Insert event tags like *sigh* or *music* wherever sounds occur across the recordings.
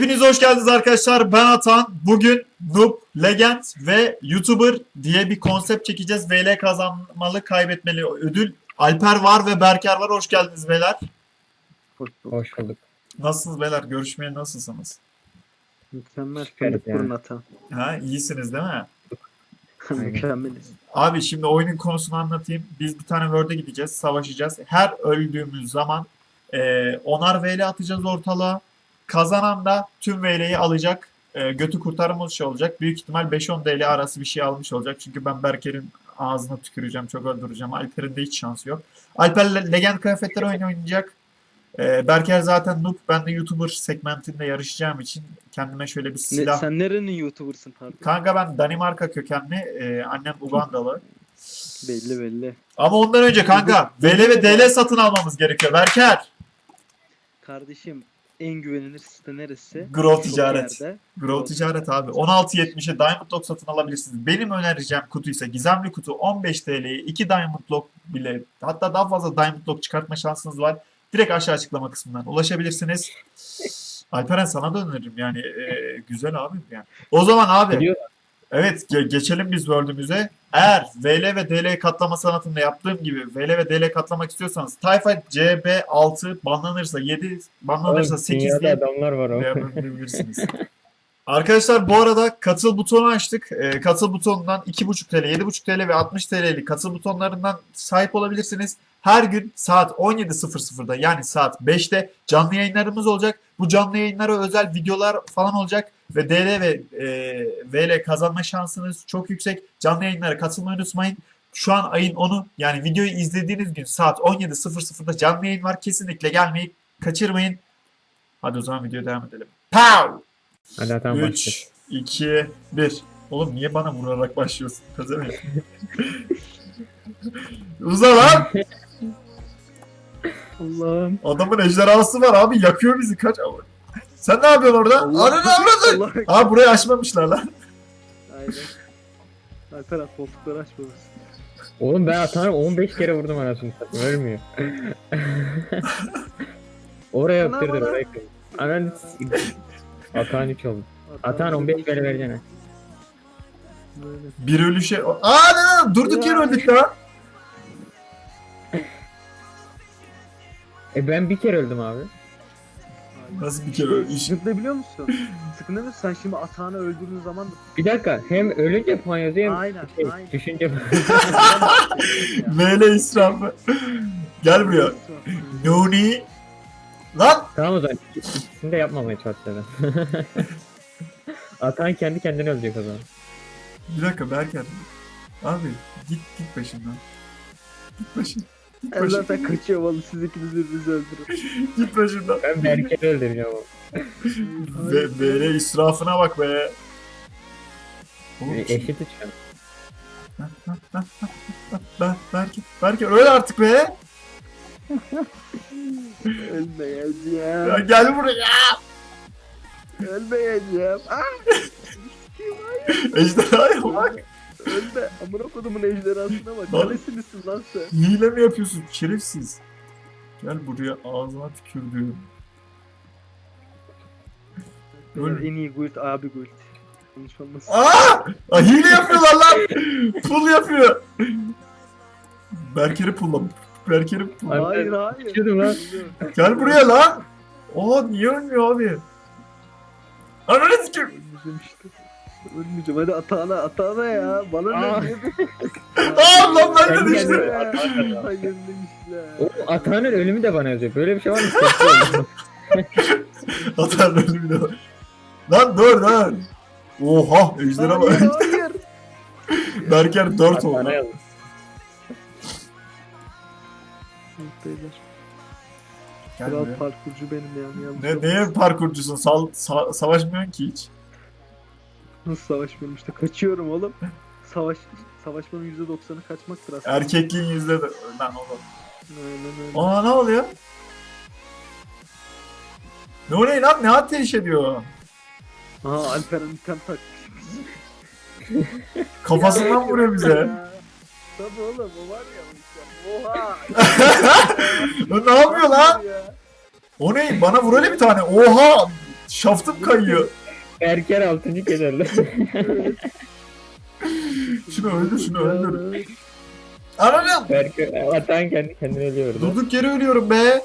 Hepiniz hoş geldiniz arkadaşlar. Ben Atan. Bugün Noob, Legend ve YouTuber diye bir konsept çekeceğiz. VL kazanmalı, kaybetmeli ödül. Alper var ve Berker var. Hoş geldiniz beyler. Hoş bulduk. Nasılsınız beyler? Görüşmeye nasılsınız? Mükemmel yani. burun atan. Ha, iyisiniz değil mi? *laughs* Mükemmeliz. Abi şimdi oyunun konusunu anlatayım. Biz bir tane World'e gideceğiz, savaşacağız. Her öldüğümüz zaman e, onar VL atacağız ortalığa. Kazanan da tüm VL'yi alacak. E, götü kurtarmış olacak. Büyük ihtimal 5-10 DL arası bir şey almış olacak. Çünkü ben Berker'in ağzına tüküreceğim, çok öldüreceğim. Alper'in de hiç şansı yok. Alper le- Legend kıyafetleri oyunu oynayacak. E, Berker zaten noob. Ben de YouTuber segmentinde yarışacağım için kendime şöyle bir Ne, silah... sen nerenin YouTuber'sın pardon? Kanka ben Danimarka kökenli. e, annem Ugandalı. Belli belli. Ama ondan önce kanka VL ve DL satın almamız gerekiyor. Berker. Kardeşim en güvenilir site neresi? Grow Ticaret. Grow Ticaret abi. 16.70'e Diamond Lock satın alabilirsiniz. Benim önereceğim kutu ise gizemli kutu 15 TL'ye 2 Diamond Lock bile hatta daha fazla Diamond Lock çıkartma şansınız var. Direkt aşağı açıklama kısmından ulaşabilirsiniz. *laughs* Alperen sana da öneririm yani e, güzel abi yani. O zaman abi Biliyor Evet ge- geçelim biz World'ümüze. Eğer VL ve DL katlama sanatında yaptığım gibi VL ve DL katlamak istiyorsanız Tayfa CB6 banlanırsa 7 banlanırsa 8 Dünyada diye adamlar var o. *laughs* Arkadaşlar bu arada katıl butonu açtık. Ee, katıl butonundan 2.5 TL, 7.5 TL ve 60 TL'lik katıl butonlarından sahip olabilirsiniz. Her gün saat 17.00'da yani saat 5'te canlı yayınlarımız olacak. Bu canlı yayınlara özel videolar falan olacak ve DL ve e, VL kazanma şansınız çok yüksek. Canlı yayınlara katılmayı unutmayın. Şu an ayın 10'u yani videoyu izlediğiniz gün saat 17.00'da canlı yayın var. Kesinlikle gelmeyi kaçırmayın. Hadi o zaman videoya devam edelim. Pow! Hadi Atan 3, başla. 2, 1. Oğlum niye bana vurarak başlıyorsun? Pezevenk. *laughs* Uza lan! *laughs* Allah'ım. Adamın ejderhası var abi yakıyor bizi kaç. Sen ne yapıyorsun orada? Allah- Ananı avradın! Allah. Abi burayı açmamışlar lan. Aynen. Alper at koltukları açmamış. Oğlum ben Atan'a 15 kere vurdum anasını satayım. Ölmüyor. *laughs* oraya Ana, öptürdür ana. oraya kırdım. Anan Atan 3 oldu. Atan 15 kere vereceksin. Böyle. Bir ölüşe... Aa ne lan? Durduk yere öldük lan. E ben bir kere öldüm abi. Nasıl bir kere öldük? *laughs* Sıkıntı ne biliyor musun? Sıkıntı ne? Sen şimdi atağını öldürdüğün zaman da... Bir dakika hem ölünce puan yazıyor hem Aynen, şey, aynen. düşünce *laughs* *laughs* VL israfı. Gel buraya. Noni. Lan! Tamam o zaman ikisini de yapmamaya çalışacağım. Atan kendi kendine ölecek o zaman. Bir dakika Berker. Abi git git başımdan. Git başım. Ben zaten kaçıyorum oğlum siz ikiniz birbirinizi öldürün. *laughs* Git başımdan. Ben Berker'i öldüreceğim ama. Ve VL israfına bak be. Oğlum, E, Eşit uçan. Ben, Berker, Berker öl artık be. Ölmeyeceğim. Ya gel buraya. Ölmeyeceğim. Ah! *laughs* Ejderhaya bak. Ölme. Amına kodumun ejderhasına bak. Lan. Neresi misin lan sen? Hile mi yapıyorsun şerefsiz? Gel buraya ağzına tükürdüğüm. Öl. En iyi guild abi guild. Yanlış olmasın. Aa! Aa, hile yapıyorlar lan. Pull yapıyor. Berker'i pulla. Berker'i pull. Ay, Hayır hayır. Düşürdüm lan. Gel buraya lan. Aa niye ölmüyor abi? Ananı işte. Ölmeyeceğim. Hadi atağına atağına ya. Bana Aa. ne diye *laughs* Aa lan ben de Kendi düştüm. Oğlum Atan'ın ölümü de bana yazıyor. Böyle bir şey var mı? *laughs* Atar ölümü de var. Lan dur lan. Oha ejderha Hayır var. hayır. Berker 4 oldu. Atan'a yazıyor. Beyler. Gel Kral buraya. parkurcu benim yani. Ne, neye parkurcusun? Sal, sa- savaşmıyorsun ki hiç. Nasıl savaşmıyorum işte. Kaçıyorum oğlum. Savaş savaşmanın %90'ı kaçmaktır aslında. Erkekliğin yüzde de... Lan oğlum. Aynen öyle. Aa ne oluyor? Ne oluyor lan? Ne ateş ediyor? Aha Alperen item takmış. *laughs* Kafasından vuruyor bize. Tabii oğlum o var ya. Oha. *laughs* Lan ne yapıyor lan? Ya. O ne? Bana vur öyle bir tane. Oha! Şaftım kayıyor. Berker 6. kez öldü. Şunu öldür şunu öldür. Ananım. Berker Atan kendi kendine ölüyor. orada. Durduk yere ölüyorum be.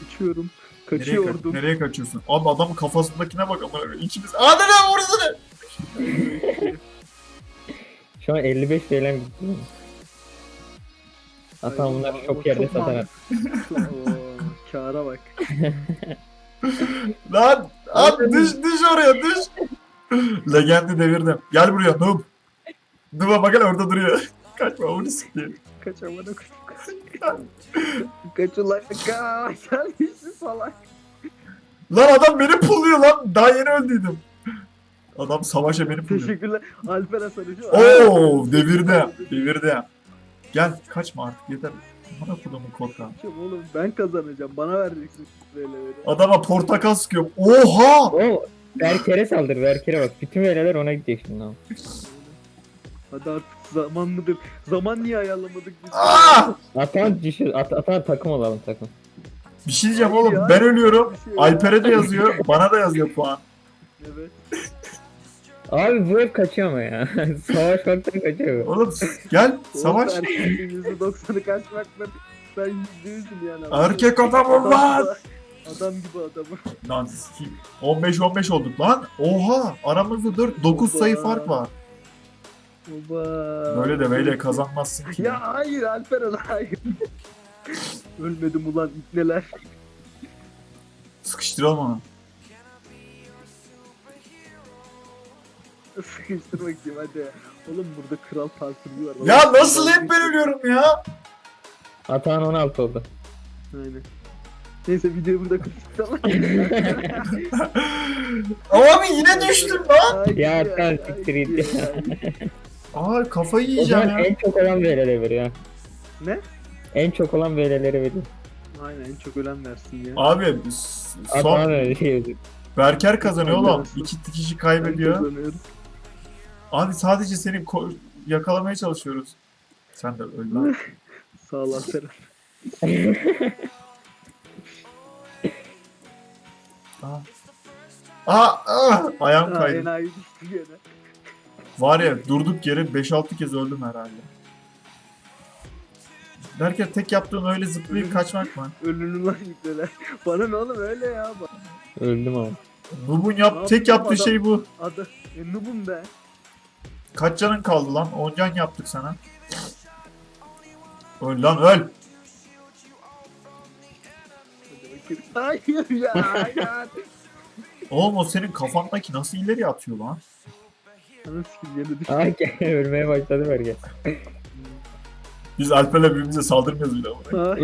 Kaçıyorum. Nereye, ka- Kaçıyordum. nereye kaçıyorsun? Abi adamın kafasındakine bak ama ikimiz. Ananım orası *laughs* ne? Şu an 55 falan gitti. Atan bunları Ay, çok yerde çok satar. Oo, kâra bak. Lan at düş düş oraya düş. *laughs* Legendi devirdim. Gel buraya noob. Noob'a bakın orada duruyor. *laughs* Kaçma onu sikeyim. Kaç amına koyayım. Kaç ulan kaç. *laughs* Sen hiçbir salak. Lan adam beni pulluyor lan. Daha yeni öldüydüm. Adam savaşa beni pulluyor. Teşekkürler. Alper Hasan Hoca. Oo devirdi. Devirdi. Gel kaçma artık yeter. Bana kudumu korkan. Oğlum ben kazanacağım. Bana vereceksin böyle böyle. Adama portakal sıkıyorum. Oha! O Berker'e saldır. Berker'e bak. Bütün veleler ona gidecek şimdi. ama. Hadi artık zaman mıdır? Zaman niye ayarlamadık biz? Aa! Atan düşür. At, atan takım olalım takım. Bir şey diyeceğim oğlum. ya. Ben ölüyorum. Şey ya. Alper'e de yazıyor. Bana da yazıyor puan. Evet. Abi bu hep kaçıyor ama ya. *laughs* Savaşmaktan kaçıyor. Oğlum gel savaş. Oğlum erkeğin %90'ı kaçmakla ben %100'üm yani. Erkek adamım lan. Adam gibi adamım. Lan sikeyim. 15-15 olduk lan. Oha aramızda 4 9 sayı Oba. fark var. Baba. Böyle de böyle kazanmazsın ki. Ya hayır Alperen hayır. *laughs* Ölmedim ulan neler. Sıkıştıralım onu. Sıkıştır bakayım hadi. Oğlum burada kral parkuru var. Ya nasıl hep ben ölüyorum ya? Atan 16 oldu. Aynen. Neyse videoyu burada kapatalım. *laughs* Abi yine düştüm lan. Ya, ay, siktir git. Aa kafayı O yiyeceğim zaman ya. en çok olan VL'leri veriyor. Ne? En çok olan VL'leri veriyor. Aynen en çok ölen versin ya. Abi s- Atan son öyle şey yazıyor. Berker kazanıyor oğlum. Kazanıyorsun. İki kişi Ben kaybediyor. kazanıyorum. Abi sadece seni ko- yakalamaya çalışıyoruz. Sen de öl lan. *laughs* Sağ ol Alperen. *laughs* Aa. Aa, aa, ayağım kaydı. enayi düştü gene. Var ya durduk yere 5-6 kez öldüm herhalde. Berker tek yaptığın öyle zıplayıp kaçmak mı? Ölünü lan yükleler. *laughs* Bana ne oğlum öyle ya. Bak, Öldüm ama. Nub'un Ne yap tek yaptığı adam? şey bu. Adı. E, noobum be. Kaç canın kaldı lan? 10 can yaptık sana. Öl lan öl. Hayır ya. Hayır. Oğlum o senin kafandaki nasıl ileri atıyor lan? Ay ölmeye başladı Berker. Biz Alper'le birbirimize saldırmıyoruz bile.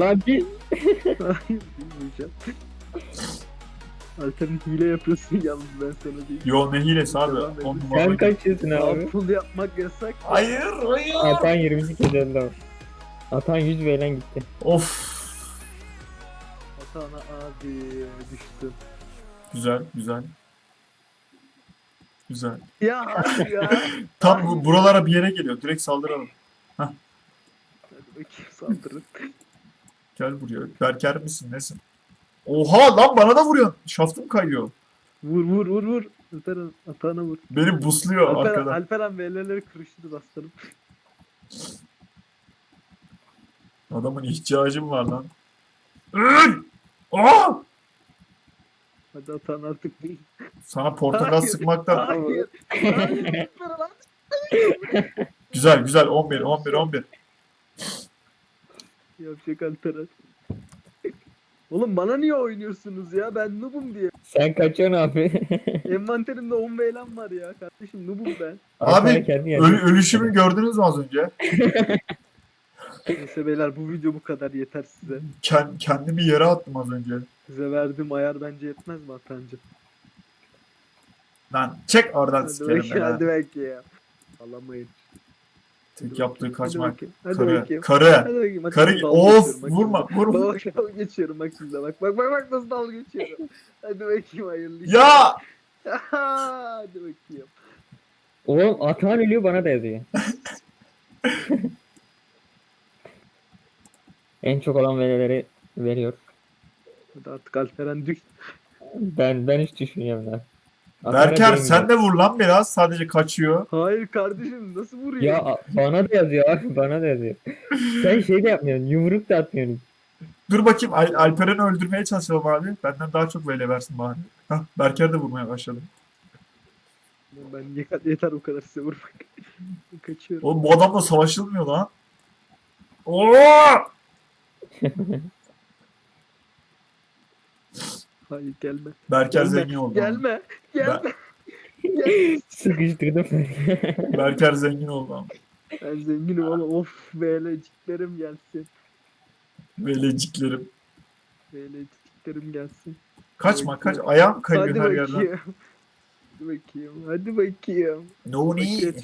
Lan bir Hayır. Bilmeyeceğim. Alper'in hile yapıyorsun *laughs* yalnız ben sana diyeyim. Yo ne hilesi abi. Devam 10 edin. numara. sen oynuyor. kaçıyorsun abi. Abi pul yapmak yasak. Hayır hayır. Atan 22 kez öldü ama. Atan 100 VL'den gitti. Of. Atana abi düştüm. Güzel güzel. Güzel. Ya hayır ya. *laughs* Tam bu, buralara bir yere geliyor. Direkt saldıralım. Hadi bakayım saldırın. Gel buraya. Berker misin nesin? Oha lan bana da vuruyorsun. Şaftım kayıyor. Vur vur vur vur. Alperen atana vur. Beni busluyor Alperen, arkadan. Alperen VL'leri kırıştırır aslanım. Adamın ihtiyacım var lan. Aa! Hadi atan artık değil. Sana portakal Hayır. sıkmaktan. Hayır. Hayır. Güzel güzel 11 11 11. Yapacak Alperen. Oğlum bana niye oynuyorsunuz ya? Ben noobum diye. Sen kaçıyorsun abi. *laughs* Envanterimde 10 VL'm var ya. Kardeşim noobum ben. Abi, kendi geldi. Öl- ölüşümü gördünüz mü az önce? *laughs* Neyse beyler bu video bu kadar yeter size. Ken- kendimi yere attım az önce. Size verdiğim ayar bence yetmez mi Atancı? Lan çek oradan sikerim ben. hadi ha. bakayım ya. Alamayın. Tek yaptığı kaçmak. bakayım. Hadi Karı. bakayım. Karı. Hadi bakayım. Hadi Karı. dalga Of bak vurma şimdi. vurma. Bak bak *laughs* dalga geçiyorum bak şimdi bak bak bak bak nasıl dalga geçiyorum. Hadi bakayım hayırlı işler. Ya *laughs* Hadi bakayım. Oğlum Atan ölüyor bana da yazıyor. *laughs* en çok olan VL'leri veriyor. Hadi artık Alperen düş. Ben ben hiç düşünüyorum lan. Atana Berker değmiyor. sen de vur lan biraz. Sadece kaçıyor. Hayır kardeşim nasıl vuruyor? Ya a- bana da yazıyor abi bana da yazıyor. sen şey de yapmıyorsun yumruk da atmıyorsun. Dur bakayım Al- Alperen'i öldürmeye çalışalım abi. Benden daha çok böyle versin bari. Hah, Berker de vurmaya başladı. Ben yeter, yeter o kadar size vurmak. *laughs* Kaçıyorum. Oğlum bu adamla savaşılmıyor lan. Oo! *laughs* Hayır gelme. Berker Gelme. zengin oldu. ama. Gelme. Gelme. *laughs* Sıkıştırdım. Berker zengin oldu ama. Ben zenginim oğlum. Of veleciklerim gelsin. Veleciklerim. Veleciklerim gelsin. Kaçma kaç. Ayağım kayıyor Hadi her yerden. bakayım. Hadi bakayım. Hadi bakayım. No need.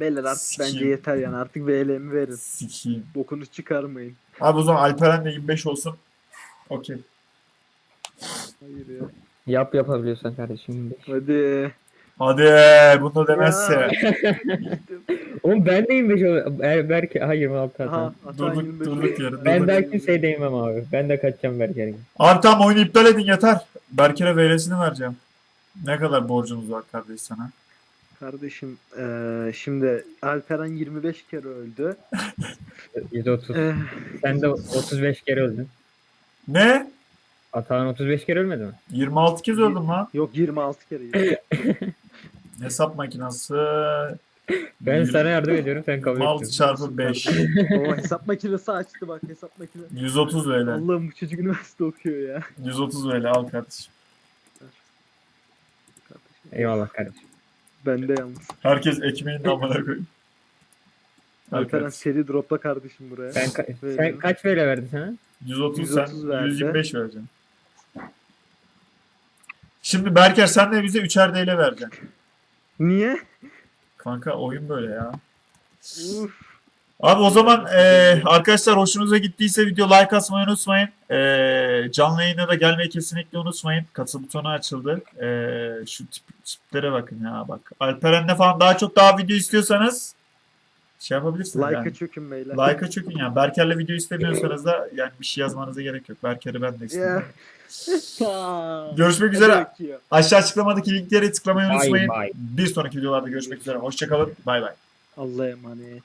Beyler artık Sikiyim. bence yeter yani artık VL'mi verin. Sikiyim. Bokunu çıkarmayın. Abi o zaman Alperen de 25 olsun. Okey. Hayır ya. Yap yapabiliyorsan kardeşim. Hadi. Hadi bunu demezse. Oğlum ben de 25 oluyor. Ber Berke hayır 26 Aha, Hasan. Atan Durduk- 25 durduk yere, Ben durduk. daha kimseye değmem abi. Ben de kaçacağım Berker'e. Abi tamam oyunu iptal edin yeter. Berker'e VL'sini vereceğim. Ne kadar borcumuz var kardeş sana? Kardeşim eee, şimdi Alperen 25 kere öldü. 130. Eh, Sen de 35 kere öldün. Ne? Atahan 35 kere ölmedi mi? 26 kez öldüm lan. yok 26 kere. *laughs* Hesap makinesi. Ben Yirmi- sana yardım ediyorum sen kabul 26 ettin. çarpı 5. *laughs* o hesap makinesi açtı bak hesap makinesi. 130 VL. Allah'ım bu çocuk üniversite okuyor ya. 130 VL al kardeşim. Kardeşim. Eyvallah kardeşim. Ben de yalnız. Herkes ekmeğini amına koyayım. Al Alperen seri dropla kardeşim buraya. Ben, ka- sen kaç böyle verdin sana? 130 sen 130 verdi. 125 vereceksin. Şimdi Berker sen de bize 3'er DL vereceksin. Niye? Kanka oyun böyle ya. Uf. Abi o zaman eee, arkadaşlar hoşunuza gittiyse video like atmayı unutmayın. Eee, canlı yayına da gelmeyi kesinlikle unutmayın. Katıl butonu açıldı. Eee, şu tip, tiplere bakın ya bak. Alperen'le falan daha çok daha video istiyorsanız şey yapabilirsiniz Like'a yani. çökün beyler. Like'a çökün yani. Berker'le video istemiyorsanız da yani bir şey yazmanıza gerek yok. Berker'i ben de istemiyorum. Görüşmek üzere. Aşağı açıklamadaki linkleri tıklamayı Bye unutmayın. bye. Bir sonraki videolarda görüşmek üzere. Hoşçakalın. Bay bay. Allah'a emanet.